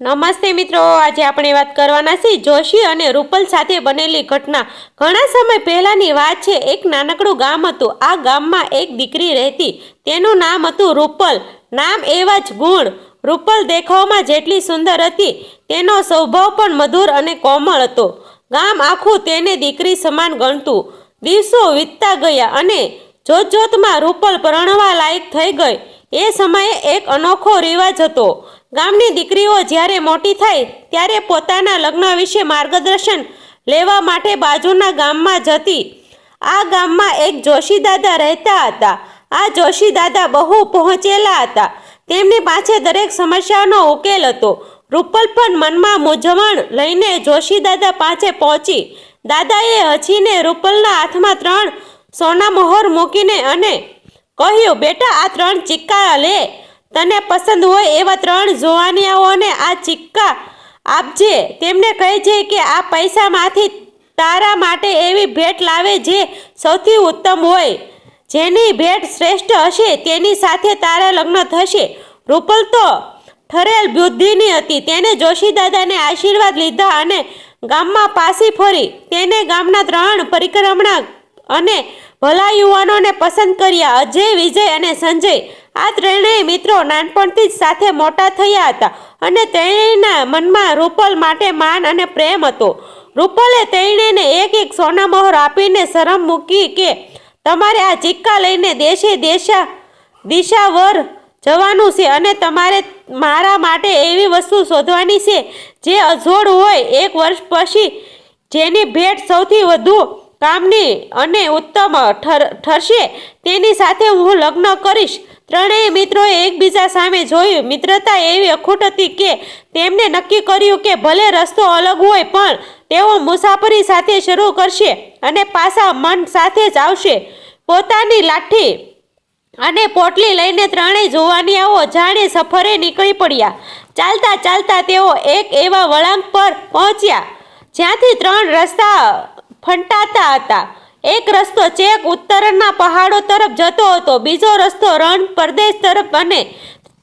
નમસ્તે મિત્રો, આજે આપણે વાત કરવાના છીએ જોશી અને રૂપલ સાથે બનેલી ઘટના. ઘણા સમય પહેલાંની વાત છે, એક નાનકડું ગામ હતું. આ ગામમાં એક દીકરી રહેતી. તેનું નામ હતું રૂપલ. નામ એવા જ ગુણ. રૂપલ દેખાવમાં જેટલી સુંદર હતી, તેનો સ્વભાવ પણ મધુર અને કોમળ હતો. ગામ આખું તેને દીકરી સમાન ગણતું. દિવસો વીતતા ગયા અને જોત જોતમાં રૂપલ પરણવા લાયક થઈ ગઈ. એ સમયે એક અનોખો રિવાજ હતો. ગામની દીકરીઓ જ્યારે મોટી થાય ત્યારે પોતાના લગ્ન વિશે માર્ગદર્શન લેવા માટે બાજુના ગામમાં જતી. આ ગામમાં એક જોશી દાદા રહેતા હતા. આ જોશી દાદા બહુ પહોંચેલા હતા. તેમની પાસે દરેક સમસ્યાનો ઉકેલ હતો. રૂપલ પણ મનમાં મૂંઝવણ લઈને જોશી દાદા પાસે પહોંચી. દાદાએ હસીને રૂપલના હાથમાં ત્રણ સોના મોહર મૂકીને અને કહ્યું, બેટા, આ ત્રણ ચિક્કા લે. તને પસંદ હોય એવા ત્રણ જોવાનિયાઓને આ સિક્કા આપજે. તેમને કહેજે કે આ પૈસામાંથી તારા માટે એવી ભેટ લાવે જે સૌથી ઉત્તમ હોય. જેની ભેટ શ્રેષ્ઠ હશે, તેની સાથે તારા લગ્ન થશે. રૂપલ તો ઠરેલ બુદ્ધિની હતી. તેને જોશી દાદાને આશીર્વાદ લીધા અને ગામમાં પાસી ફરી. તેને ગામના ત્રણ પરિક્રમણા અને ભલા યુવાનોને પસંદ કર્યા, અજય, વિજય અને સંજય. આ ત્રણેય મિત્રો નાનપણથી જ સાથે મોટા થયા હતા અને ત્રણેયના મનમાં રૂપલ માટે માન અને પ્રેમ હતો. રૂપલે ત્રણેયને એક એક સોનામોહર આપીને શરમ મૂકી કે, તમારે આ સિક્કા લઈને દેશે દેશા, દિશાવર જવાનું છે અને તમારે મારા માટે એવી વસ્તુ શોધવાની છે જે અજોડ હોય એક વર્ષ પછી જેની ભેટ સૌથી વધુ કામની અને ઉત્તમ ઠર, ઠરશે તેની સાથે હું લગ્ન કરીશ. ત્રણેય મિત્રોએ એકબીજા સામે જોયું. મિત્રતા એવી અખૂટ હતી કે તેમને નક્કી કર્યું કે ભલે રસ્તો અલગ હોય, પણ તેઓ મુસાફરી સાથે શરૂ કરશે અને પાછા મન સાથે જ આવશે. પોતાની લાઠી અને પોટલી લઈને ત્રણેય જુવાનિયાઓ જાણે સફરે નીકળી પડ્યા. ચાલતા ચાલતા તેઓ એક એવા વળાંક પર પહોંચ્યા, જ્યાંથી ત્રણ રસ્તા ફંટાતા હતા. એક રસ્તો ચેક ઉત્તરના પહાડો તરફ જતો હતો. બીજો રસ્તો રણ પ્રદેશ તરફ અને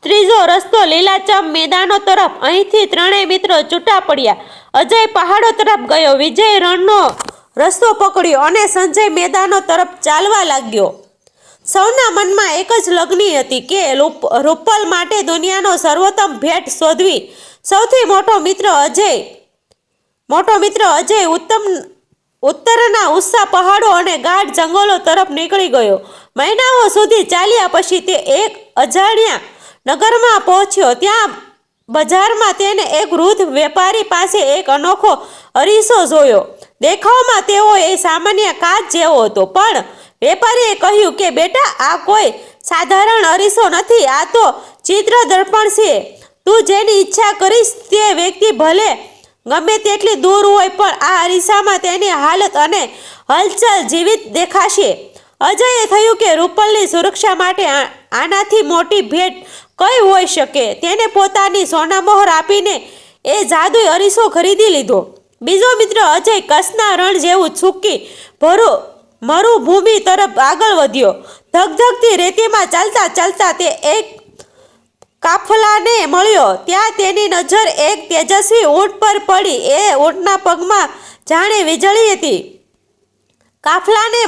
ત્રીજો રસ્તો લીલાચમ મેદાનો તરફ. અહીંથી ત્રણેય મિત્રો છૂટા પડ્યા. અજય પહાડો તરફ ગયો. વિજય રણનો રસ્તો પકડ્યો અને સંજય મેદાનો તરફ ચાલવા લાગ્યો. સૌના મનમાં એક જ લગ્ની હતી કે રૂપ- રૂપલ માટે દુનિયાનો સર્વોત્તમ ભેટ શોધવી. સૌથી મોટો મિત્ર અજય, મોટો મિત્ર અજય ઉત્તમ ઉત્તરના ઉત્સાહ પહાડો અને ગાઢ જંગલો તરફ નીકળી ગયો. મહિનાઓ સુધી ચાલ્યા પછી તે એક અજાણ્યા નગરમાં પહોંચ્યો. ત્યાં બજારમાં તેને એક વૃદ્ધ વેપારી પાસે એક અનોખો અરીસો જોયો. દેખાવમાં તેઓ એ સામાન્ય કાચ જેવો હતો, પણ વેપારીએ કહ્યું કે, બેટા, આ કોઈ સાધારણ અરીસો નથી, આ તો ચિત્ર દર્પણ છે. તું જેની ઈચ્છા કરીશ તે વ્યક્તિ ભલે ગમે તેટલી દૂર હોય પણ આ અરીસામાં તેની હાલત અને હલચલ જીવિત દેખાશે. અજયે થયું કે રૂપલની સુરક્ષા માટે આનાથી મોટી ભેટ કઈ હોઈ શકે? તેને પોતાની સોનામોહર આપીને એ જાદુઈ અરીસો ખરીદી લીધો. બીજો મિત્ર અજય કસના રણ જેવું છૂકી ભરો મરુભૂમિ તરફ આગળ વધ્યો. ધગધગતી રેતીમાં ચાલતા ચાલતા તે એક કાફલાને મળ્યો ત્યાં તેની નજર એક તેજસ્વી ઊંટ પર પડી. એ ઊંટના પગમાં જાણે વીજળી હતી. કાફલાને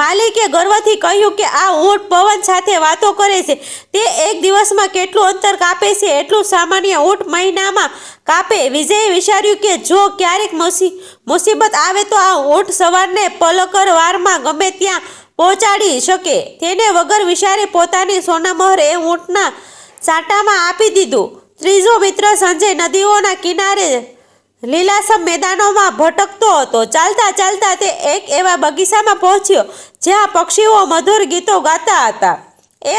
માલિકે ગર્વથી કહ્યું કે આ ઊંટ પવન સાથે વાતો કરે છે. તે એક દિવસમાં કેટલું અંતર કાપે છે એટલું સામાન્ય ઊંટ મહિનામાં કાપે. વિજયે વિચાર્યું કે જો ક્યારેક મુસી, મુસીબત આવે તો આ ઊંટ સવારને પલકર વારમાં ગમે ત્યાં પહોંચાડી શકે. તેને વગર વિચારે પોતાની સોનામહોર એ ઊંટના સાંટામાં આપી દીધું. ત્રીજો મિત્ર સંજય નદીઓના કિનારે લીલાસમ મેદાનોમાં ભટકતો હતો. ચાલતા ચાલતા તે એક એવા બગીચામાં પહોંચ્યો, જ્યાં પક્ષીઓ મધુર ગીતો ગાતા હતા. એ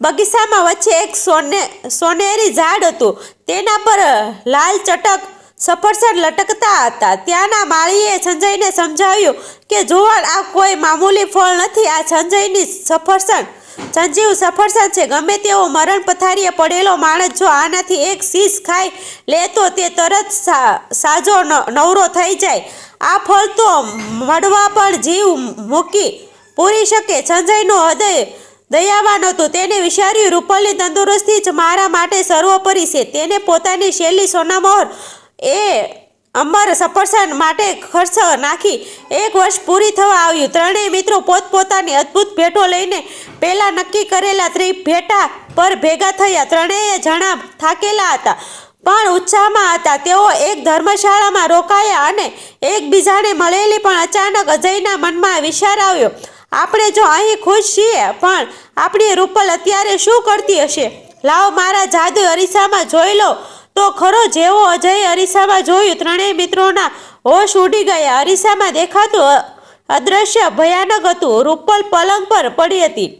બગીચામાં વચ્ચે એક સોને, સોનેરી ઝાડ હતું. તેના પર લાલ ચટક સફરસર લટકતા હતા. ત્યાંના માળીએ સંજયને સમજાવ્યું કે, જુવાન, આ કોઈ મામૂલી ફળ નથી. આ સંજયની સફરજન સંજીવ સફરસદ છે. ગમે તેવો મરણ પથારીએ પડેલો માણસ જો આનાથી એક શીશ ખાઈ લે તો તે તરત સાજો નવરો થઈ જાય. આ ફળ તો મળવા પણ જીવ મૂકી પૂરી શકે. સંજયનું હૃદય દયાવાન હતું. તેને વિચાર્યું, રૂપલની તંદુરસ્તી જ મારા માટે સર્વોપરી છે. તેને પોતાની શૈલી સોનામોહર એ અમર સફરસન માટે ખર્ચ નાખી એક વર્ષ પૂરી થવા આવ્યું. ત્રણેય મિત્રો પોતપોતાની અદ્ભુત ભેટો લઈને પહેલા નક્કી કરેલા ત્રિભેટા પર ભેગા થયા. ત્રણેય જણા થાકેલા હતા, પણ ઉત્સાહમાં હતા. તેઓ એક ધર્મશાળામાં રોકાયા અને એકબીજાને મળેલી પણ અચાનક અજયના મનમાં વિચાર આવ્યો, આપણે જો અહીં ખુશ છીએ, પણ આપણી રૂપલ અત્યારે શું કરતી હશે? લાવ મારા જાદુ અરીસામાં જોઈ લો. તો ખરો, જેવો અજય અરીસામાં જોયું, ત્રણેય મિત્રોના હોશ ઉડી ગયા. અરીસામાં દેખાતું અદ્રશ્ય ભયાનક હતું. રૂપલ પલંગ પર પડી હતી.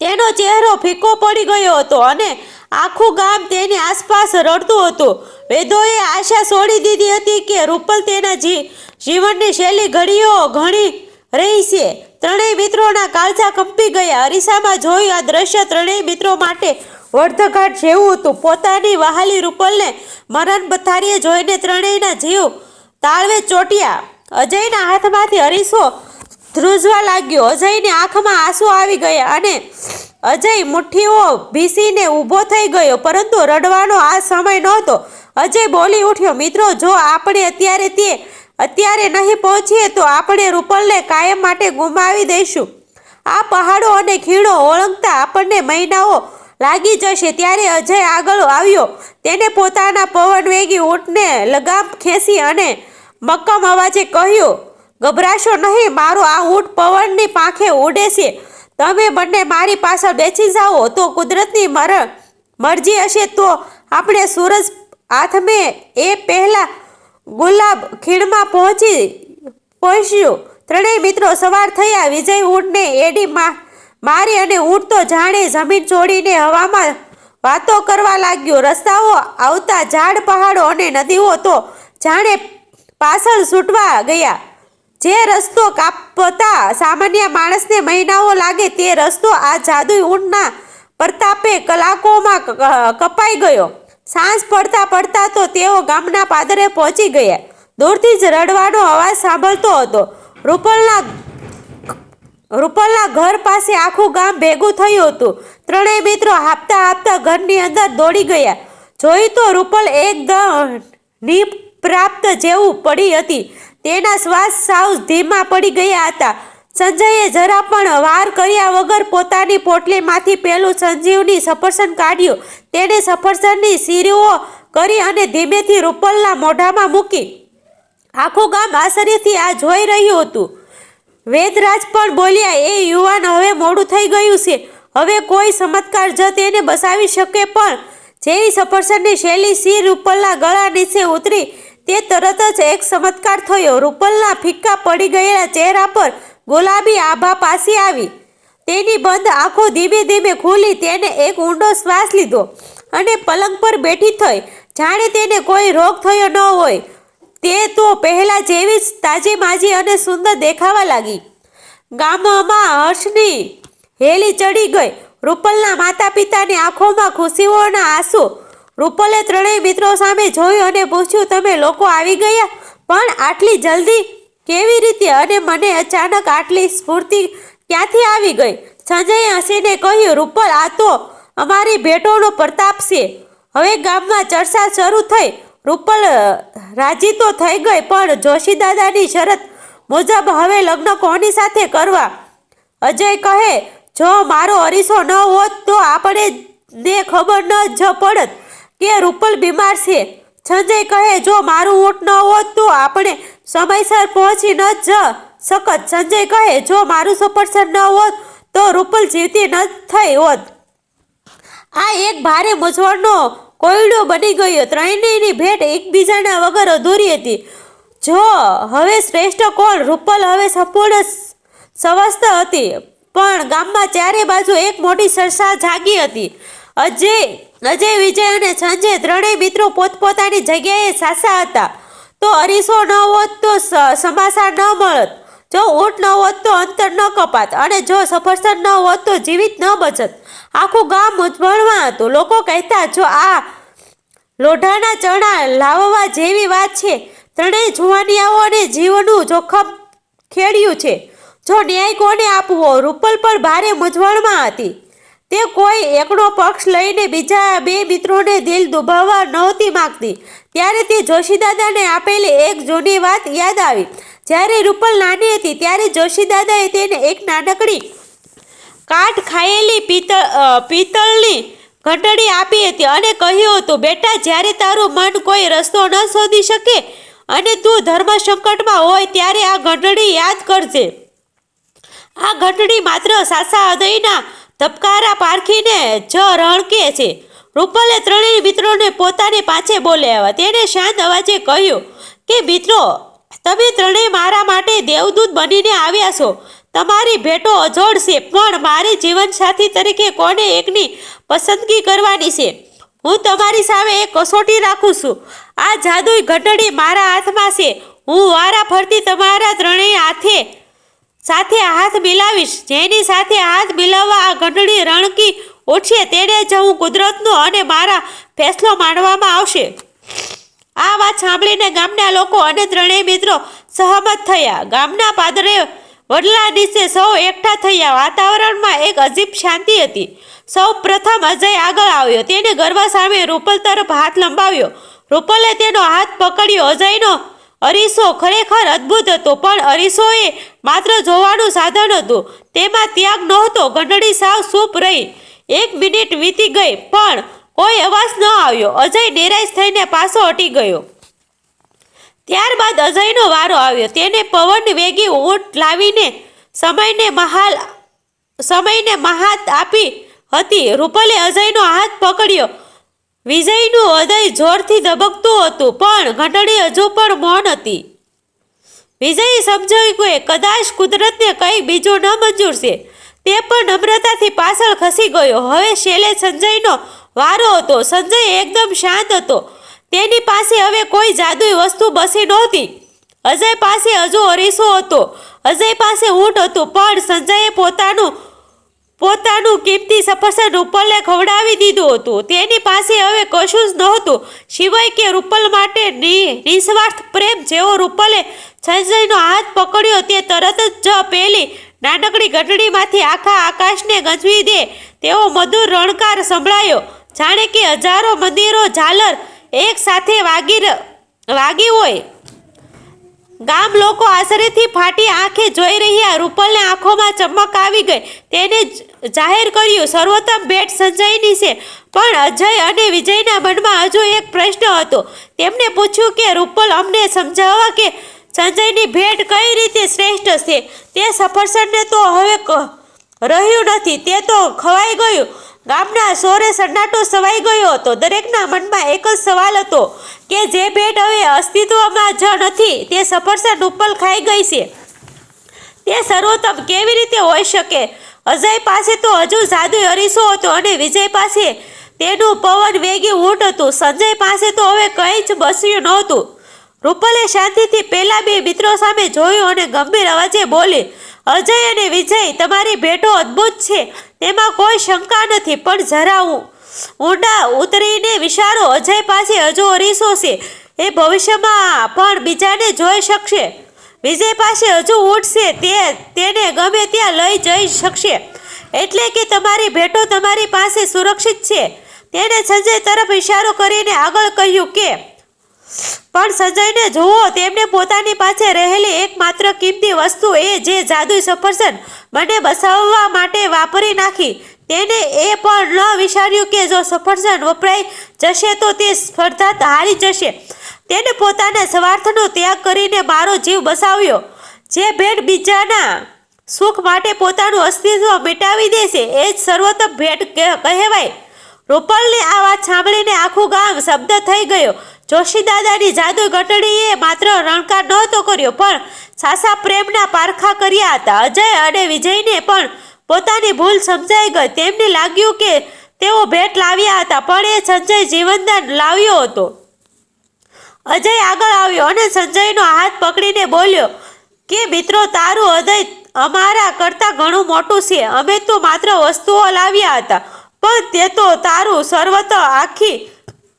તેનો ચહેરો ફીકો પડી ગયો હતો અને આખું ગામ તેની આસપાસ રડતું હતું. વેદોએ આશા છોડી દીધી હતી કે રૂપલ તેના જી, જીવનની શૈલી ઘડીઓ ઘણી રહી છે. ત્રણેય મિત્રોના કાળજા કંપી ગયા. અરીસામાં જોયું આ દ્રશ્ય ત્રણેય મિત્રો માટે વર્ધઘાટ જેવું હતું. પોતાની વહાલી રૂપલને મરણ બથારીએ જોઈને ત્રણેયના જીવ તાળવે ચોટ્યા. અજયના હાથમાંથી અરીસો ધ્રુજવા લાગ્યો. અજયની આંખમાં આંસુ આવી ગયા અને અજય મુઠ્ઠીઓ ભીસીને ઊભો થઈ ગયો, પરંતુ રડવાનો આ સમય નહોતો. અજય બોલી ઉઠ્યો, મિત્રો, જો આપણે અત્યારે તે અત્યારે નહીં પહોંચીએ તો આપણે રૂપલને કાયમ માટે ગુમાવી દઈશું. આ પહાડો અને ખીણો ઓળંગતા આપણને મહિનાઓ લાગી જશે ત્યારે અજય આગળ આવ્યો. તેને પોતાના પવનવેગી ઊંટને લગામ ખેંચી અને મક્કમ અવાજે કહ્યું, ગભરાશો નહીં, મારો આ ઊંટ પવનની પાંખે ઉડે છે. તમે બંને મારી પાછળ બેસી જાઓ, તો કુદરતની મર મરજી હશે તો આપણે સૂરજ હાથમે એ પહેલા ગુલાબ ખીણમાં પહોંચી પહોંચ્યું. ત્રણેય મિત્રો સવાર થયા. વિજય ઊંટને એડી મારી અને ઊંટ તો જાણે જમીન છોડીને હવામાં વાતો કરવા લાગ્યો. રસ્તાઓ આવતા ઝાડ, પહાડો અને નદીઓ તો જાણે પાછળ છૂટવા ગયા. જે રસ્તો કાપતા સામાન્ય માણસને મહિનાઓ લાગે તે રસ્તો આ જાદુઈ ઊંટના પ્રતાપે કલાકોમાં કપાઈ ગયો. સાંજ પડતા પડતા તો તેઓ ગામના પાદરે પહોંચી ગયા. દૂરથી જ રડવાનો અવાજ સાંભળતો હતો. રૂપલના રૂપલના ઘર પાસે આખું ગામ ભેગું થયું હતું. ત્રણેય મિત્રો હાપતા હાપતા ઘરની અંદર દોડી ગયા. જોઈ તો રૂપલ એકદમ નિપ્રાપ્ત જેવું પડી હતી. તેના શ્વાસ સાવ ધીમા પડી ગયા હતા. સંજયે જરા પણ વાર કર્યા વગર પોતાની પોટલીમાંથી પેલું સંજીવની સફરસન કાઢ્યું. તેણે સફરસનની સીરીઓ કરી અને ધીમેથી રૂપલના મોઢામાં મૂકી. આખું ગામ આશ્ચર્યથી આ જોઈ રહ્યું હતું. વેદરાજ પણ બોલ્યા, એ યુવાન હવે મોડું થઈ ગયું છે. હવે કોઈ ચમત્કાર જ તેને બસાવી શકે પણ. જેવી સફરસનની શૈલી સી રૂપલના ગળા નીચે ઉતરી, તે તરત જ એક ચમત્કાર થયો. રૂપલના ફિક્કા પડી ગયેલા ચહેરા પર ગુલાબી આભા પાસી આવી. તેની બંધ આંખો ધીમે ધીમે ખુલી તેને એક ઊંડો શ્વાસ લીધો અને પલંગ પર બેઠી થઈ. જાણે તેને કોઈ રોગ થયો ન હોય. તે તો પહેલાં જેવી જ તાજી માજી અને સુંદર દેખાવા લાગી. ગામમાં હર્ષની હેલી ચડી ગઈ. રૂપલના માતા પિતાની આંખોમાં ખુશીઓના આંસુ. રૂપલે ત્રણેય મિત્રો સામે જોયું અને પૂછ્યું, તમે લોકો આવી ગયા? પણ આટલી જલ્દી કેવી રીતે અને મને અચાનક આટલી સ્ફૂર્તિ ક્યાંથી આવી ગઈ? સંજયે હસીને કહ્યું, રૂપલ, આ તો અમારી ભેટોનો પ્રતાપ છે. હવે ગામમાં ચર્ચા શરૂ થઈ. રૂપલ રાજી તો થઈ ગઈ, પણ જોશી દાદાની શરત મુજબ હવે લગ્ન કોની સાથે કરવા? અજય કહે, જો મારો અરીસો ન હોત તો આપણે ને ખબર ન જ પડત કે રૂપલ બીમાર છે. સંજય કહે, જો મારું ઊંટ ન હોત તો આપણે સમયસર પહોંચી ન જ શકત. સંજય કહે, જો મારું સફરસન ન હોત તો રૂપલ જીવતી ન થઈ હોત. આ એક ભારે મૂંઝવણનો કોયડો બની ગયો. ત્રણેયની ભેટ એકબીજાના વગર અધૂરી હતી. જો હવે શ્રેષ્ઠ કોણ? રૂપલ હવે સંપૂર્ણ સ્વસ્થ હતી. પણ ગામમાં ચારે બાજુ એક મોટી ચર્ચા જાગી હતી. અજય અજય વિજય અને સંજય ત્રણેય મિત્રો પોતપોતાની જગ્યાએ સાસા હતા. તો અરીસો ન હોત તો સ- સમાચાર ન મળત. જો ઊંટ ન હોત તો અંતર ન કપાત. અને જો સફરસર ન હોત તો જીવિત ન બચત. આખું ગામ મૂંઝવણમાં હતું. લોકો કહેતા, જો આ લોઢાના ચણા લાવવા જેવી વાત છે, ત્રણેય જુવાનિયાઓને જીવનું જોખમ ખેડ્યું છે. જો ન્યાય કોને આપવો? રૂપલ પર ભારે મૂંઝવણમાં હતી. તે કોઈ એકનો પક્ષ લઈને બીજા બે મિત્રોને દિલ દુભાવવા નહોતી માંગતી. ત્યારે તે જોશીદાદાને આપેલી એક જૂની વાત યાદ આવી. જ્યારે રૂપલ નાની હતી, ત્યારે જોશીદાદાએ તેને એક નાનકડી કાટ ખાયેલી પિત્તળ પિત્તળની ઘંટડી આપી હતી અને કહ્યું હતું, બેટા, જ્યારે તારું મન કોઈ રસ્તો ન શોધી શકે અને તું ધર્મ સંકટમાં હોય, ત્યારે આ ઘંટડી યાદ કરજે. આ ઘંટડી માત્ર સાસા હૃદયના ધબકારા પારખીને જ રણકે છે. રૂપલે ત્રણેય મિત્રોને પોતાની પાછે બોલાવ્યા. તેણે શાંત અવાજે કહ્યું કે, મિત્રો, તમે ત્રણેય મારા માટે દેવદૂત બનીને આવ્યા છો. તમારી ભેટો અજોડ છે, પણ મારી જીવનસાથી તરીકે કોને એકની પસંદગી કરવાની છે? હું તમારી સામે એક કસોટી રાખું છું. આ જાદુઈ ઘટડી મારા હાથમાં છે. હું વારા ફરતી તમારા ત્રણેય હાથે સાથે હાથ મિલાવીશ. જેની સાથે હાથ મિલાવવા આ ઘંટડી રણકી ઓછીએ તેણે જ હું કુદરતનો અને મારા ફેસલો માનવામાં આવશે. આ વાત સાંભળીને ગામના લોકો અને ત્રણેય મિત્રો સહમત થયા. ગામના પાદરે વડલા નીચે સૌ એકઠા થયા. વાતાવરણમાં એક અજીબ શાંતિ હતી. સૌ પ્રથમ અજય આગળ આવ્યો. તેને ગરબા સામે રૂપલ તરફ હાથ લંબાવ્યો. રૂપલે તેનો હાથ પકડ્યો. અજયનો અરીસો ખરેખર અદ્ભુત હતો, પણ અરીસોએ માત્ર જોવાનું સાધન હતું. તેમાં ત્યાગ નહોતો ઘંટડી સાવ સૂપ રહી. એક મિનિટ વીતી ગઈ, પણ કોઈ અવાજ ન આવ્યો. અજય નિરાશ થઈને પાછો હટી ગયો. ત્યારબાદ અજયનો વારો આવ્યો. તેને પવન વેગી ઊંટ લાવીને સમયને મહાલ, સમયને મહાત આપી હતી. રૂપલે અજયનો હાથ પકડ્યો. વિજયનું હૃદય જોરથી ધબકતું હતું, પણ ઘંટડી હજુ પણ મૌન હતી. વિજય સમજાવ્યું કે કદાચ કુદરતને કંઈ બીજું ન મંજૂર છે, તે પણ નમ્રતાથી પાછળ ખસી ગયો. હવે શેલે સંજયનો વારો હતો. સંજય એકદમ શાંત હતો. તેની પાસે હવે કોઈ જાદુઈ વસ્તુ બસી નહોતી. અજય પાસે હજુ અરીસો હતો. અજય પાસે ઊંટ હતું, પણ સંજયે પોતાનું પોતાનું કિંમતી સફરજન રૂપલને ખવડાવી દીધું હતું. તેની પાસે હવે કશું જ નહોતું. સિવાય કે રૂપલ માટે નિસ્વાર્થ પ્રેમ જેવો રૂપલે સંજયનો હાથ પકડ્યો તે તરત જ પેલી નાનકડી ગઢડીમાંથી આખા આકાશને ગંજવી દે તેવો મધુર રણકાર સંભળાયો. જાણે કે હજારો મંદિરો, ઝાલર એક સાથે વાગી વાગી હોય. ગામ લોકો આશરેથી ફાટી આંખે જોઈ રહ્યા. રૂપલને આંખોમાં ચમક આવી ગઈ. તેને જાહેર કર્યું, સર્વોત્તમ ભેટ સંજયની છે. પણ અજય અને વિજયના મનમાં હજુ એક પ્રશ્ન હતો. તેમને પૂછ્યું કે, રૂપલ, અમને સમજાવવા કે સંજયની ભેટ કઈ રીતે શ્રેષ્ઠ છે? તે સફરજનને તો હવે રહ્યું નથી. તે તો ખવાઈ ગયું. ગામના સોરે સન્નાટો સવાઈ ગયો હતો. દરેકના મનમાં એક જ સવાલ હતો કે જે ભેટ હવે અસ્તિત્વમાં જ નથી, તે સફરજન ઉપર ખાઈ ગઈ છે. તે સર્વોત્તમ કેવી રીતે હોઈ શકે? અજય પાસે તો હજુ જાદુ અરીસો હતો અને વિજય પાસે તેનું પવન વેગી ઊંટ હતું. સંજય પાસે તો હવે કંઈ જ બસ્યું નહોતું. રૂપલે શાંતિથી પહેલાં બે મિત્રો સામે જોયું અને ગંભીર અવાજે બોલી અજય અને વિજય તમારી ભેટો અદ્ભુત છે. તેમાં કોઈ શંકા નથી, પણ જરા હું ઊંડા ઉતરીને વિચારો, અજય પાસે હજુ અરીસો છે. એ ભવિષ્યમાં પણ બીજાને જોઈ શકશે. વિજય પાસે હજુ ઉઠશે તે તેને ગમે ત્યાં લઈ જઈ શકશે. એટલે કે તમારી ભેટો તમારી પાસે સુરક્ષિત છે. તેણે સંજય તરફ ઇશારો કરીને આગળ કહ્યું કે પણ સંજયને જુઓ, તેમને પોતાની પાસે રહેલી એકમાત્ર કિંમતી વસ્તુ એ જે જાદુઈ સફરજન મને બસાવવા માટે વાપરી નાખી. તેને એ પણ ન વિચાર્યું કે જો સફરજન વપરાઈ જશે તો તે સ્પર્ધા હારી જશે. તેને પોતાના સ્વાર્થનો ત્યાગ કરીને મારો જીવ બસાવ્યો. જે ભેટ બીજાના સુખ માટે પોતાનું અસ્તિત્વ મિટાવી દેશે, એ જ સર્વોત્તમ ભેટ કહે- કહેવાય. રૂપલને આ વાત સાંભળીને આખું ગામ શબ્દ થઈ ગયો. જોશી દાદાની જાદુ ઘટડીએ માત્ર રણકાર નહોતો કર્યો, પણ સાસા પ્રેમના પારખા કર્યા હતા. અજય અને વિજયને પણ પોતાની ભૂલ સમજાઈ ગઈ. તેમને લાગ્યું કે તેઓ ભેટ લાવ્યા હતા, પણ એ સંજય જીવનદાન લાવ્યો હતો. અજય આગળ આવ્યો અને સંજયનો હાથ પકડીને બોલ્યો, કે મિત્રો, તારું હૃદય અમારા કરતાં ઘણું મોટું છે. અમે તો માત્ર વસ્તુઓ લાવ્યા હતા. પણ તે તો તારું સર્વત આખી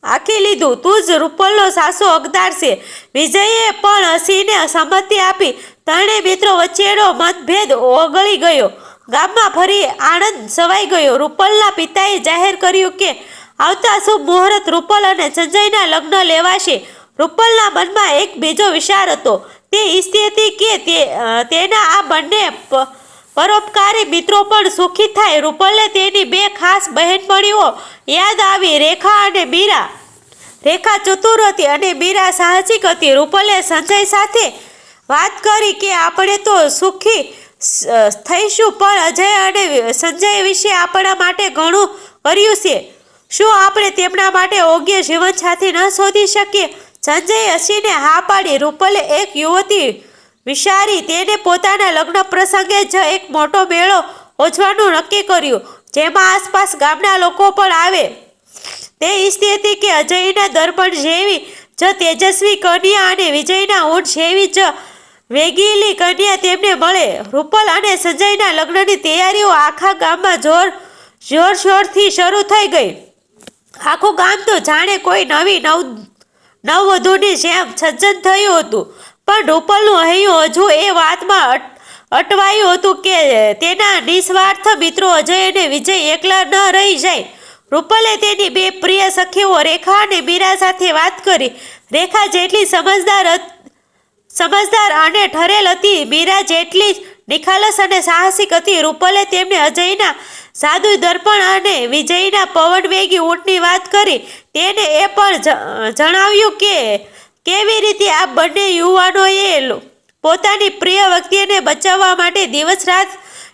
આખી લીધું. તું જ રૂપલનો સાસો હકદાર છે. વિજયે પણ હસીને સંમતિ આપી. ત્રણેય મિત્રો વચ્ચેનો મતભેદ ઓગળી ગયો. ગામમાં ફરી આનંદ સવાઈ ગયો. રૂપલના પિતાએ જાહેર કર્યું કે, આવતા શુભ મુહૂર્ત રૂપલ અને સંજયના લગ્ન લેવાશે. રૂપલના મનમાં એક બીજો વિચાર હતો. તે ઈચ્છતી હતી કે તેના આ બંને પરોપકારી મિત્રો પણ સુખી થાય. રૂપલને તેની બે ખાસ બહેનપણીઓ યાદ આવી, રેખા અને મીરા. રેખા ચતુર હતી અને મીરા સાહસિક હતી. રૂપલે સંજય સાથે વાત કરી કે, આપણે તો સુખી થઈશું, પણ અજય અને સંજય વિશે આપણા માટે ઘણું કર્યું છે. શું આપણે તેમના માટે યોગ્ય જીવનસાથી ન શોધી શકીએ? સંજય હસીને હા પાડી. રૂપલે એક યુવતી વિચારી તેને પોતાના લગ્ન પ્રસંગે જ એક મોટો મેળો યોજવાનું નક્કી કર્યું, જેમાં આસપાસ ગામના લોકો પણ આવે. તે ઈચ્છતી હતી કે અજયના દર્પણ જેવી જ તેજસ્વી કન્યા અને વિજયના ઊંટ જેવી જ વેગીલી કન્યા તેમને મળે. રૂપલ અને સંજયના લગ્નની તૈયારીઓ આખા ગામમાં જોર જોરશોરથી શરૂ થઈ ગઈ. આખું ગામ તો જાણે કોઈ નવી નવ, નવવધુની જેમ સજ્જન થયું હતું. પણ રૂપલનું હૈયું હજુ એ વાતમાં અટ- અટવાયું હતું કે તેના નિસ્વાર્થ મિત્રો અજય અને વિજય એકલા ન રહી જાય. રૂપલે તેની બે પ્રિય સખીઓ રેખા અને મીરા સાથે વાત કરી. રેખા જેટલી સમજદાર સમજદાર અને ઠરેલ હતી, મીરા જેટલી નિખાલસ અને સાહસિક હતી. રૂપલે તેમને અજયના સાધુ દર્પણ અને વિજયના પવન વેગી ઊંટની વાત કરી. તેને એ પણ જણાવ્યું કે કેવી રીતે આ બંને યુવાનોએ પોતાની પ્રિય વ્યક્તિને બચાવવા માટે દિવસ રાત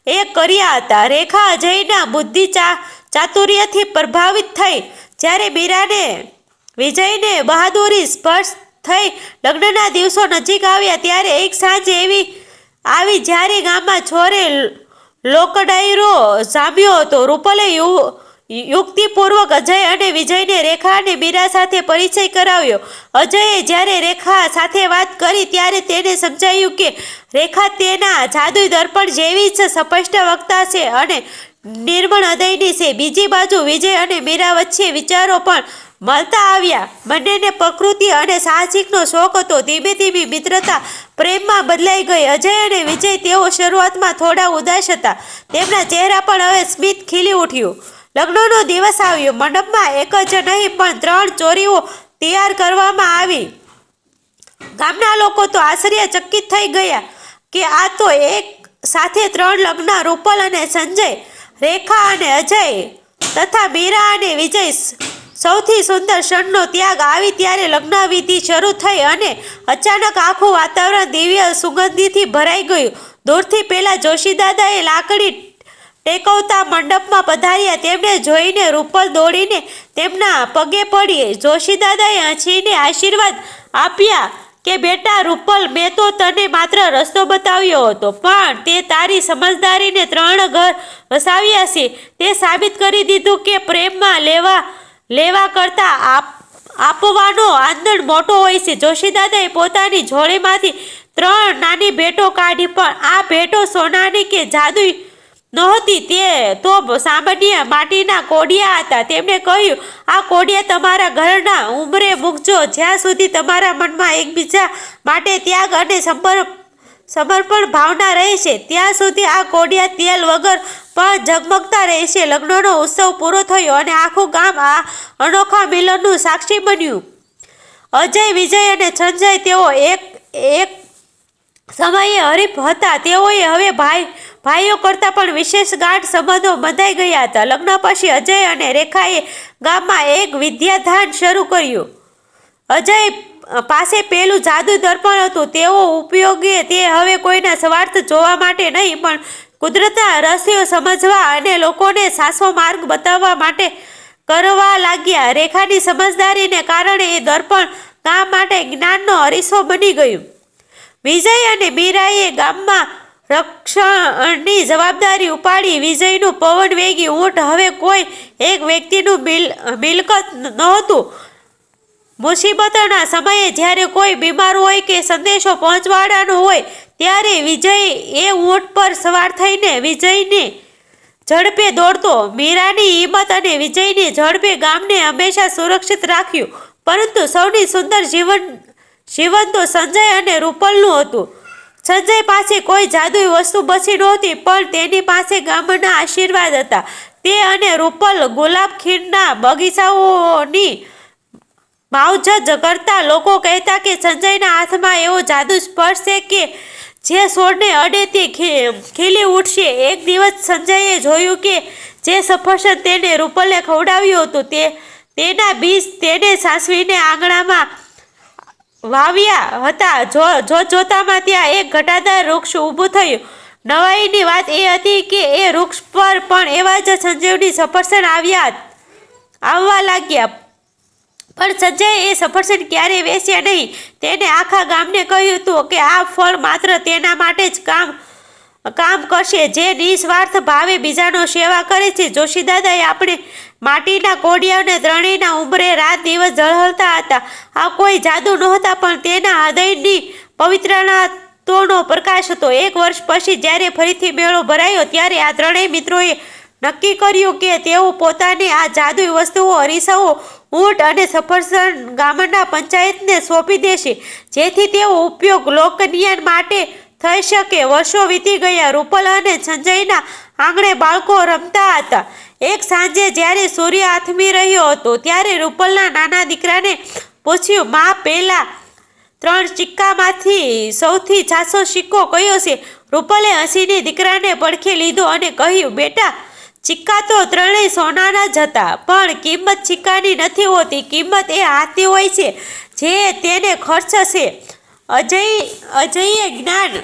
એક કર્યા હતા. રેખા અજયના બુદ્ધિ ચા ચાતુર્યથી પ્રભાવિત થઈ. જ્યારે મીરાને વિજયને બહાદુરી સ્પર્શ થઈ લગ્નના દિવસો નજીક આવ્યા, ત્યારે એક સાંજ એવી આવી જ્યારે ગામમાં છોરે લોકડાયરો જામ્યો હતો. રૂપલે યુ યુક્તિપૂર્વક અજય અને વિજયને રેખા અને મીરા સાથે પરિચય કરાવ્યો. અજયે જ્યારે રેખા સાથે વાત કરી ત્યારે તેને સમજાયું કે રેખા તેના જાદુઈ દર્પણ જેવી જ સ્પષ્ટ વક્તા છે અને નિર્મળ હૃદયની છે. બીજી બાજુ વિજય અને મીરા વચ્ચે વિચારો પણ મળતા આવ્યા. બંનેને પ્રકૃતિ અને સાહસિકનો શોખ હતો. ધીમે ધીમે મિત્રતા પ્રેમમાં બદલાઈ ગઈ. અજય અને વિજય તેઓ શરૂઆતમાં થોડા ઉદાસ હતા. તેમના ચહેરા પણ હવે સ્મિત ખીલી ઉઠ્યું. લગ્નનો દિવસ આવ્યો. મંડપમાં એક જ નહીં, પણ ત્રણ ચોરીઓ તૈયાર કરવામાં આવી. ગામના લોકો તો આશ્ચર્યચકિત થઈ ગયા કે આ તો એક સાથે ત્રણ લગ્ન, રૂપલ અને સંજય, રેખા અને અજય તથા મીરા અને વિજય. સૌથી સુંદર ક્ષણનો ત્યાગ આવી ત્યારે લગ્ન વિધિ શરૂ થઈ અને અચાનક આખું વાતાવરણ દિવ્ય સુગંધીથી ભરાઈ ગયું. દૂરથી પહેલાં જોશી દાદાએ લાકડી ટેકવતા મંડપમાં પધાર્યા. તેમને જોઈને રૂપલ દોડીને તેમના પગે પડી. જોશી દાદાએ આશીર્વાદ આપ્યા કે, બેટા રૂપલ, મેં તો તને માત્ર રસ્તો બતાવ્યો હતો, પણ તે તારી સમજદારીને ત્રણ ઘર વસાવ્યા છે. તે સાબિત કરી દીધું કે પ્રેમમાં લેવા લેવા કરતાં આપ, આપવાનો આંદણ મોટો હોય છે. જોશીદાદાએ પોતાની જોડીમાંથી ત્રણ નાની ભેટો કાઢી, પણ આ ભેટો સોનાની કે જાદુઈ નહોતી તે. તો સામાન્ય માટીના કોડિયા હતા. તેમણે કહ્યું, આ કોડિયા તમારા ઘરના ઉંમરે મૂકજો. જ્યાં સુધી તમારા મનમાં એકબીજા માટે ત્યાગ અને સમર સમર્પણ ભાવના રહેશે, ત્યાં સુધી આ કોડિયા તેલ વગર પણ ઝગમગતા રહેશે. લગ્નનો ઉત્સવ પૂરો થયો અને આખું ગામ આ અનોખા મિલનનું સાક્ષી બન્યું. અજય, વિજય અને સંજય તેઓ એક એક સમયે હરીફ હતા. તેઓએ હવે ભાઈ ભાઈઓ કરતાં પણ વિશેષ ગાઢ સંબંધો બંધાઈ ગયા હતા. લગ્ન પછી અજય અને રેખાએ ગામમાં એક વિદ્યાધાન શરૂ કર્યું. અજય પાસે પેલું જાદુ દર્પણ હતું. તેઓ ઉપયોગી તે હવે કોઈના સ્વાર્થ જોવા માટે નહીં, પણ કુદરતના રહસ્યો સમજવા અને લોકોને સાસો માર્ગ બતાવવા માટે કરવા લાગ્યા. રેખાની સમજદારીને કારણે એ દર્પણ ગામ માટે જ્ઞાનનો અરીસો બની ગયું. વિજય અને મીરાએ ગામમાં રક્ષણની જવાબદારી ઉપાડી વિજયનું પવનવેગી ઊંટ. હવે કોઈ એક વ્યક્તિનું મિલ મિલકત નહોતું. મુસીબતના સમયે જ્યારે કોઈ બીમાર હોય કે સંદેશો પહોંચવાડાનો હોય, ત્યારે વિજય એ ઊંટ પર સવાર થઈને વિજયને ઝડપે દોડતો. મીરાની હિંમત અને વિજયની ઝડપે ગામને હંમેશા સુરક્ષિત રાખ્યું. પરંતુ સૌની સુંદર જીવન જીવન તો સંજય અને રૂપલનું હતું. સંજય પાસે કોઈ જાદુઈ વસ્તુ બચી નહોતી, પણ તેની પાસે ગામના આશીર્વાદ હતા. તે અને રૂપલ ગુલાબ ખીરના બગીચાઓની માવજત કરતા લોકો કહેતા કે સંજયના હાથમાં એવો જાદુ સ્પર્શ કે જે છોડને અડે તે ખીલી ઉઠશે. એક દિવસ સંજયે જોયું કે જે સફરજન તેને રૂપલે ખવડાવ્યું હતું, તે, તેના બીજ તેને સાસવીને આંગણામાં વાવ્યા હતા. જો જો જોતામાં ત્યાં એક ઘટાદાર વૃક્ષ ઊભું થયું. નવાઈની વાત એ હતી કે એ વૃક્ષ પર પણ એવા જ સંજીવની સફરસન આવ્યા આવવા લાગ્યા. પણ સંજય એ સફરસન ક્યારેય વેચ્યા નહીં. તેને આખા ગામને કહ્યું હતું કે આ ફળ માત્ર તેના માટે જ કામ કામ કરશે. જે નિસ્વાર્થ ભાવે બીજાનો સેવા કરે છે. જોશીદાદાએ આપણે માટીના કોડિયાને ત્રણેયના ઉંમરે રાત દિવસ ઝળહળતા હતા. આ કોઈ જાદુ નહોતા, પણ તેના હૃદયની પવિત્રના તોનો પ્રકાશ હતો. એક વર્ષ પછી જ્યારે ફરીથી મેળો ભરાયો, ત્યારે આ ત્રણેય મિત્રોએ નક્કી કર્યું કે તેઓ પોતાની આ જાદુઈ વસ્તુઓ, અરીસાઓ, ઊંટ અને સફરજન ગામના પંચાયતને સોંપી દેશે. જેથી તેઓ ઉપયોગ લોકનિયન માટે થઈ શકે. વર્ષો વીતી ગયા. રૂપલ અને સંજયના આંગણે બાળકો રમતા હતા. એક સાંજે જ્યારે સૂર્ય આથમી રહ્યો હતો, ત્યારે રૂપલના નાના દીકરાને પૂછ્યું, માં પહેલાં ત્રણ સિક્કામાંથી સૌથી છાસો સિક્કો કયો છે? રૂપલે હસીને દીકરાને પડખે લીધો અને કહ્યું, બેટા, સિક્કા તો ત્રણેય સોનાના જ હતા, પણ કિંમત સિક્કાની નથી હોતી. કિંમત એ હાથની હોય છે. જે તેને ખર્ચશે અજય, અજયે જ્ઞાન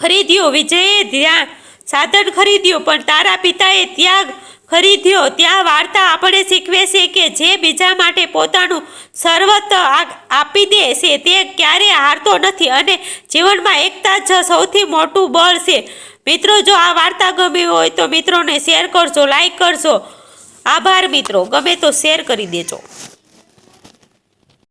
ખરીદ્યું, વિજયે ધ્યાન સાધન ખરીદ્યું, પણ તારા પિતાએ ત્યાગ ખરીદ્યો. ત્યાં વાર્તા આપણે શીખવે છે કે જે બીજા માટે પોતાનું સર્વત આપી દે છે, તે ક્યારેય હારતો નથી અને જીવનમાં એકતા જ સૌથી મોટું બળ છે. મિત્રો, જો આ વાર્તા ગમી હોય તો મિત્રોને શેર કરજો લાઈક કરજો. આભાર મિત્રો, ગમે તો શેર કરી દેજો.